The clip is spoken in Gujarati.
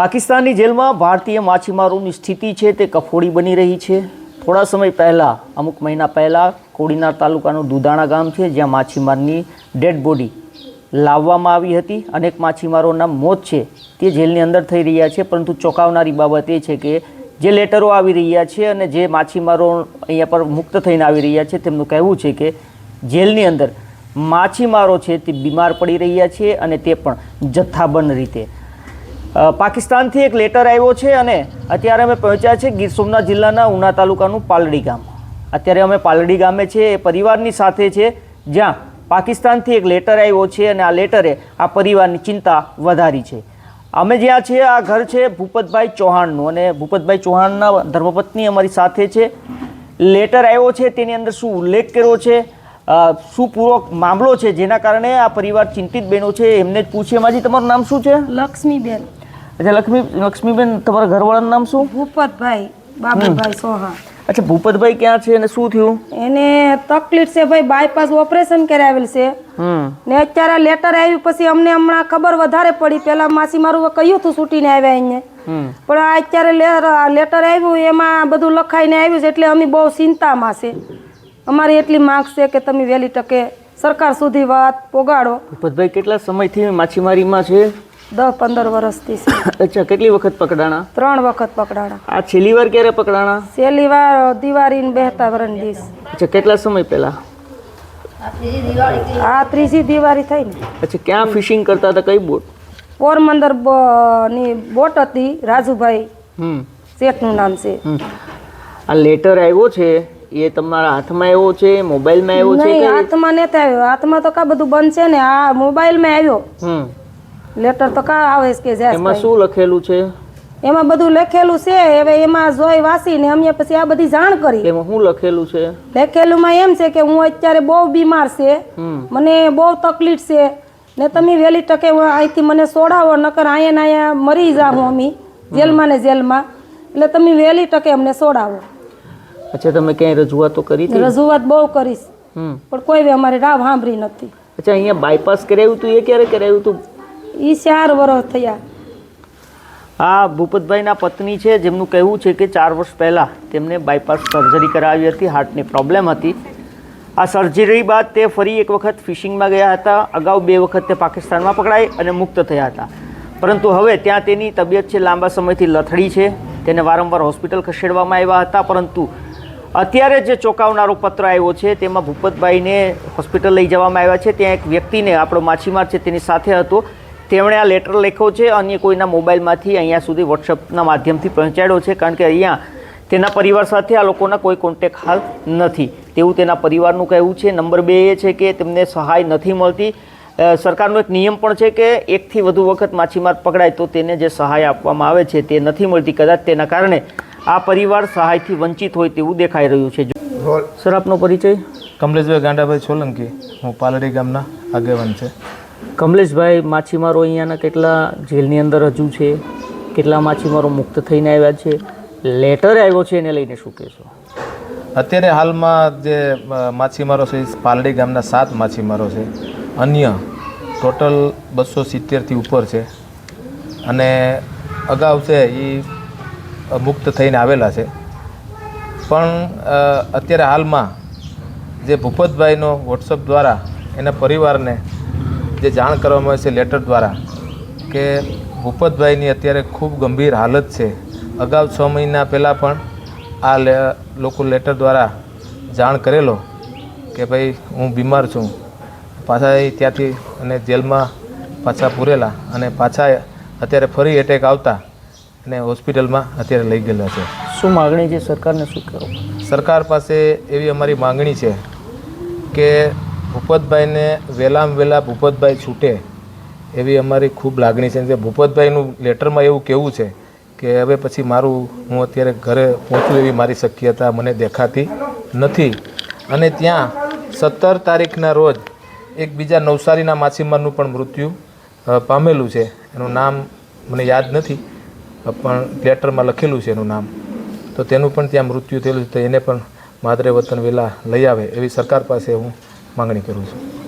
પાકિસ્તાનની જેલમાં ભારતીય માછીમારોની સ્થિતિ છે તે કફોડી બની રહી છે. થોડા સમય પહેલાં, અમુક મહિના પહેલાં, કોડીનાર તાલુકાનું દુધાણા ગામ છે, જ્યાં માછીમારની ડેડ બોડી લાવવામાં આવી હતી. અનેક માછીમારોના મોત છે તે જેલની અંદર થઈ રહ્યા છે, પરંતુ ચોંકાવનારી બાબત એ છે કે જે લેટરો આવી રહ્યા છે અને જે માછીમારો અહીંયા પર મુક્ત થઈને આવી રહ્યા છે, તેમનું કહેવું છે કે જેલની અંદર માછીમારો છે તે બીમાર પડી રહ્યા છે અને તે પણ જથ્થાબંધ રીતે. પાકિસ્તાનથી એક લેટર આવ્યો છે અને અત્યારે અમે પહોંચ્યા છે ગીર સોમનાથ જિલ્લાના ઉના તાલુકાનું પાલડી ગામ. અત્યારે અમે પાલડી ગામે છે, એ પરિવારની સાથે છે, જ્યાં પાકિસ્તાનથી એક લેટર આવ્યો છે અને આ લેટરે આ પરિવારની ચિંતા વધારી છે. અમે જ્યાં છીએ, આ ઘર છે ભૂપતભાઈ ચૌહાણનું અને ભૂપતભાઈ ચૌહાણના ધર્મપત્ની અમારી સાથે છે. લેટર આવ્યો છે, તેની અંદર શું ઉલ્લેખ કર્યો છે શું પૂરો મામલો છે, જેના કારણે આ પરિવાર ચિંતિત બહેનો છે, એમને જ પૂછીએ. માજી, તમારું નામ શું છે? લક્ષ્મીબેન. અચ્છા લક્ષ્મી લક્ષ્મીબેન તમારા ઘરવાળાનું નામ શું? ભૂપતભાઈ બાબુભાઈ સોહા. અચ્છા ભૂપતભાઈ ક્યાં છે અને શું થયું? એને તકલીફ છે ભાઈ બાયપાસ ઓપરેશન કરાવેલ છે. હમ. ને અત્યારે લેટર આવ્યું પછી અમને હમણાં ખબર વધારે પડી. પેલા માસીમારું કહ્યું હતું છૂટીને આવ્યા એને. પણ આ અત્યારે લેટર આવ્યું એમાં બધું લખાઈને આવ્યું છે એટલે અમે બહુ ચિંતામાં છે. અમારી એટલી માંગ છે કે તમે વહેલી તકે સરકાર સુધી વાત પોગાડો. ભૂપતભાઈ કેટલા સમયથી માછીમારીમાં છે? દસ પંદર વર્ષથી છે અચ્છા કેટલી વખત પકડાણા? ત્રણ વખત પકડાણા. આ છેલ્લી વાર ક્યારે પકડાણા? છેલ્લી વાર દિવાળી ને બેહતા વરણ દિવસ. અચ્છા કેટલા સમય પહેલા? આ ત્રીજી દિવાળી થઈ ને. અચ્છા ક્યાં ફિશિંગ કરતા હતા? કઈ બોટ? પોરબંદરની બોટ હતી રાજુભાઈ શેઠનું નામ છે. આ લેટર આવ્યો છે એ તમારા હાથમાં આવ્યો છે મોબાઈલમાં આવ્યો છે હાથમાં નથી આવ્યો. હાથમાં તો કા બધું બંધ છે ને? આ મોબાઈલમાં આવ્યો. હમ. લેટર તો કા આવે છે કે એમાં શું લખેલું છે? એમાં બધું લખેલું છે. હવે એમાં જોઈ વાંચીને અમે પછી આ બધી જાણ કરી. એમાં શું લખેલું છે? લખેલું માં એમ છે કે હું અત્યારે બહુ બીમાર છે. મને બહુ તકલીફ છે. ને તમે વહેલી તકે અહીંથી મને સોડાવો નકર અહીંયા ને અહીંયા મરી જાઉં અમે જેલમાં ને જેલમાં. એટલે તમે વહેલી તકે અમને સોડાવો. અચ્છા તમે ક્યાંય રજૂઆતો કરી રજૂઆત બહુ કરીશ. પણ કોઈ અમારે અમારી રાવ સાંભળી નથી. અચ્છા અહીંયા બાયપાસ કરાવ્યું હતું એ ક્યારે કરાવ્યું હતું એ ચાર વર્ષ થયા. આ ભૂપતભાઈના પત્ની છે, જેમનું કહેવું છે કે ચાર વર્ષ પહેલાં તેમને બાયપાસ સર્જરી કરાવી હતી હાર્ટની પ્રોબ્લેમ હતી. આ સર્જરી બાદ તે ફરી એક વખત ફિશિંગમાં ગયા હતા. અગાઉ બે વખત તે પાકિસ્તાનમાં પકડાઈ અને મુક્ત થયા હતા. પરંતુ હવે ત્યાં તેની તબિયત છે, લાંબા સમયથી લથડી છે. તેને વારંવાર હોસ્પિટલ ખસેડવામાં આવ્યા હતા, પરંતુ અત્યારે જે ચોંકાવનારો પત્ર આવ્યો છે, તેમાં ભૂપતભાઈને હોસ્પિટલ લઈ જવામાં આવ્યા છે. ત્યાં એક વ્યક્તિને આપણો માછીમાર છે, તેની સાથે હતો. તેમણે આ લેટર લખ્યો છે અન્ય કોઈના મોબાઈલમાંથી અહીંયા સુધી વોટ્સઅપના માધ્યમથી પહોંચાડ્યો છે કારણ કે અહીંયા તેના પરિવાર સાથે આ લોકોના કોઈ કોન્ટેક હાલ નથી. તેવું તેના પરિવારનું કહેવું છે. નંબર બે એ છે કે તેમને સહાય નથી મળતી. સરકારનો એક નિયમ પણ છે કે એકથી વધુ વખત માછીમાર પકડાય તો તેને જે સહાય આપવામાં આવે છે તે નથી મળતી. કદાચ તેના કારણે આ પરિવાર સહાયથી વંચિત હોય તેવું દેખાઈ રહ્યું છે. સર આપનો પરિચય? કમલેશભાઈ ગાંડાભાઈ સોલંકી. હું પાલડી ગામના આગેવાન છે. કમલેશભાઈ માછીમારો અહીંયાના કેટલા જેલની અંદર હજુ છે? કેટલા માછીમારો મુક્ત થઈને આવ્યા છે? લેટર આવ્યો છે એને લઈને શું કહેશો? અત્યારે હાલમાં જે માછીમારો છે પાલડી ગામના સાત માછીમારો છે. અન્ય ટોટલ બસો સિત્તેરથી ઉપર છે. અને અગાઉ છે, એ મુક્ત થઈને આવેલા છે. પણ અત્યારે હાલમાં જે ભૂપતભાઈનો વોટ્સઅપ દ્વારા એના પરિવારને જે જાણ કરવામાં આવે છે લેટર દ્વારા કે ભૂપતભાઈની અત્યારે ખૂબ ગંભીર હાલત છે. અગાઉ છ મહિના પહેલાં પણ આ લે લોકો લેટર દ્વારા જાણ કરેલો કે ભાઈ હું બીમાર છું. પાછા એ ત્યાંથી અને જેલમાં પાછા પૂરેલા અને પાછા અત્યારે ફરી એટેક આવતા અને હોસ્પિટલમાં અત્યારે લઈ ગયેલા છે. શું માગણી છે સરકારને શું કરો સરકાર પાસે એવી અમારી માંગણી છે કે ભૂપતભાઈને વહેલામાં વહેલા ભૂપતભાઈ છૂટે એવી અમારી ખૂબ લાગણી છે. કે ભૂપતભાઈનું લેટરમાં એવું કેવું છે કે હવે પછી મારું હું અત્યારે ઘરે પહોંચું એવી મારી શક્યતા મને દેખાતી નથી. અને ત્યાં સત્તર તારીખના રોજ એક બીજા નવસારીના માછીમારનું પણ મૃત્યુ પામેલું છે. એનું નામ મને યાદ નથી, પણ લેટરમાં લખેલું છે એનું નામ. તો તેનું પણ ત્યાં મૃત્યુ થયેલું છે. તો એને પણ માદરે વતન વેલા લઈ આવે એવી સરકાર પાસે હું માંગણી કરું છું